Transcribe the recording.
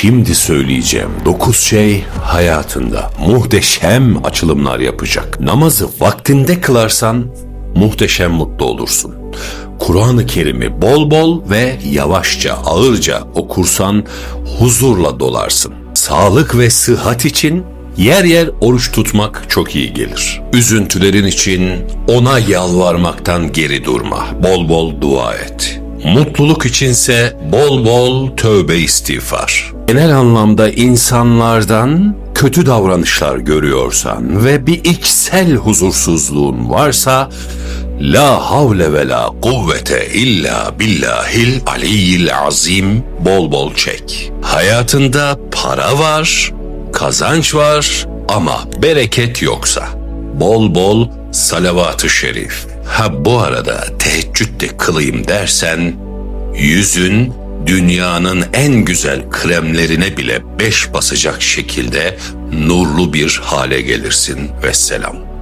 Şimdi söyleyeceğim 9 şey hayatında muhteşem açılımlar yapacak. Namazı vaktinde kılarsan muhteşem mutlu olursun. Kur'an-ı Kerim'i bol bol ve yavaşça, ağırca okursan huzurla dolarsın. Sağlık ve sıhhat için yer yer oruç tutmak çok iyi gelir. Üzüntülerin için ona yalvarmaktan geri durma. Bol bol dua et. Mutluluk içinse bol bol tövbe istiğfar. Genel anlamda insanlardan kötü davranışlar görüyorsan ve bir içsel huzursuzluğun varsa La havle ve la kuvvete illa billahil aliyyil azim bol bol çek. Hayatında para var, kazanç var ama bereket yoksa bol bol salavat-ı şerif. Ha bu arada teheccüd de kılayım dersen yüzün dünyanın en güzel kremlerine bile beş basacak şekilde nurlu bir hale gelirsin ve selam.